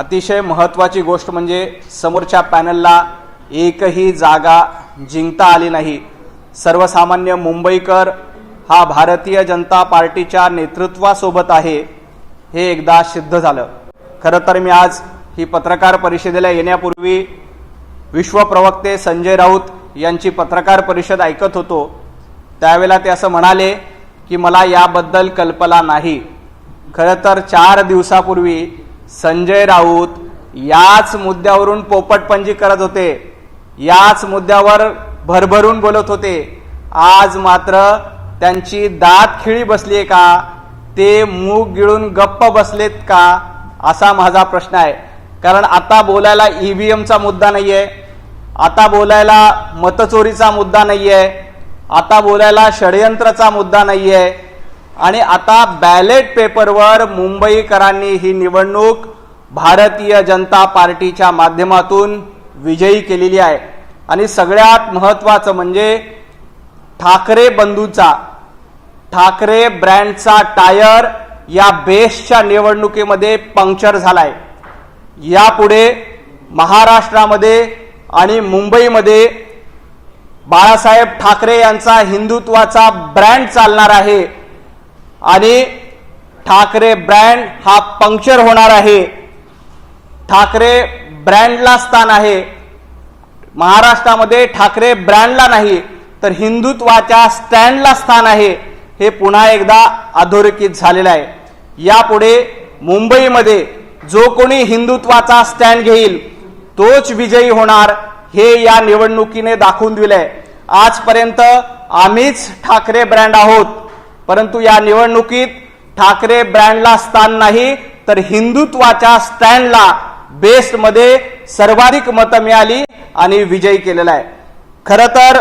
अतिशय महत्त्वाची गोष्ट म्हणजे समोरच्या पॅनलला एकही जागा जिंकता आली नाही. सर्वसामान्य मुंबईकर हा भारतीय जनता पार्टीच्या नेतृत्वासोबत आहे हे एकदा सिद्ध झालं. खरं तर मी आज ही पत्रकार परिषदेला येण्यापूर्वी विश्वप्रवक्ते संजय राऊत यांची पत्रकार परिषद ऐकत होतो. त्यावेळेला ते असं म्हणाले की मला याबद्दल कल्पना नाही. खरं तर चार दिवसापूर्वी संजय राऊत याच मुद्द्यावरून पोपटपंजी करत होते. याच मुद्द्यावर भरभरून बोलत होते. आज मात्र त्यांची दात खिळी बसली आहे का? ते मूग गिळून गप्प बसलेत का? असा माझा प्रश्न आहे. कारण आता बोलायला ईव्हीएमचा मुद्दा नाहीये. आता बोलायला मतचोरीचा मुद्दा नाहीये. आता बोलायला षडयंत्राचा मुद्दा नाहीये. आणि आता बॅलेट पेपरवर मुंबईकरांनी ही निवडणूक भारतीय जनता पार्टीच्या माध्यमातून विजयी केलेली आहे. आणि सगळ्यात महत्त्वाचं म्हणजे ठाकरे बंधूचा ठाकरे ब्रँडचा टायर या बेस्टच्या निवडणुकीमध्ये पंक्चर झाला आहे यापुढे महाराष्ट्रामध्ये आणि मुंबईमध्ये बाळासाहेब ठाकरे यांचा हिंदुत्वाचा ब्रँड चालणार आहे. आणि ठाकरे ब्रँड हा पंक्चर होणार आहे. ठाकरे ब्रँडला स्थान आहे. महाराष्ट्रामध्ये ठाकरे ब्रँडला नाही तर हिंदुत्वाच्या स्टँडला स्थान आहे. हे पुन्हा एकदा अधोरेखित झालेलं आहे. यापुढे मुंबईमध्ये जो कोणी हिंदुत्वाचा स्टँड घेईल तोच विजयी होणार हे या निवडणुकीने दाखवून दिलंय. आजपर्यंत आम्हीच ठाकरे ब्रँड आहोत. परंतु या निवडणुकीत ठाकरे ब्रँडला स्थान नाही तर हिंदुत्वाच्या स्टँडला बेस्टमध्ये सर्वाधिक मतं मिळाली आणि विजयी केलेला आहे. खरं तर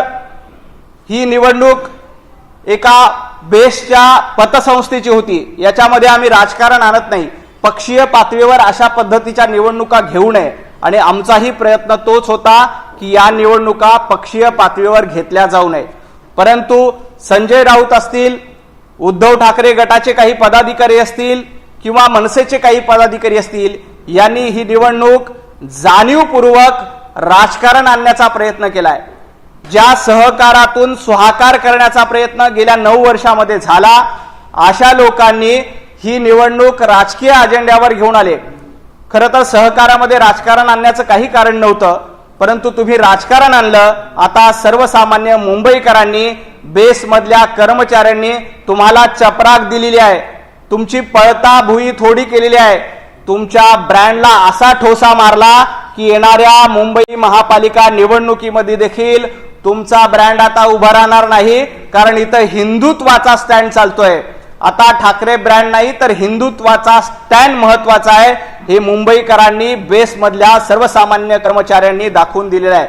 ही निवडणूक एका बेस्टच्या पतसंस्थेची होती. याच्यामध्ये आम्ही राजकारण आणत नाही. पक्षीय पातळीवर अशा पद्धतीच्या निवडणुका घेऊ नये. आणि आमचाही प्रयत्न तोच होता की या निवडणुका पक्षीय पातळीवर घेतल्या जाऊ नये परंतु संजय राऊत असतील उद्धव ठाकरे गटाचे काही पदाधिकारी असतील किंवा मनसेचे काही पदाधिकारी असतील यांनी ही निवडणूक जाणीवपूर्वक राजकारण आणण्याचा प्रयत्न केलाय. ज्या सहकारातून सुहाकार करण्याचा प्रयत्न गेल्या नऊ वर्षामध्ये झाला अशा लोकांनी ही निवडणूक राजकीय अजेंड्यावर घेऊन आले. खरं तर सहकारामध्ये राजकारण आणण्याचं काही कारण नव्हतं परंतु तुम्ही राजकारण आणलं आता सर्वसामान्य मुंबईकरांनी बेसमधल्या कर्मचाऱ्यांनी तुम्हाला चपराक दिलेली आहे. तुमची पळता भुई थोडी केलेली आहे. तुमच्या ब्रँडला असा ठोसा मारला की येणाऱ्या मुंबई महापालिका निवडणुकीमध्ये देखील तुमचा ब्रँड आता उभा राहणार नाही कारण इथं हिंदुत्वाचा स्टँड चालतोय. आता ठाकरे ब्रँड नाही तर हिंदुत्वाचा स्टँड महत्त्वाचा आहे. हे मुंबईकरांनी बेसमधल्या सर्वसामान्य कर्मचाऱ्यांनी दाखवून दिलेलं आहे.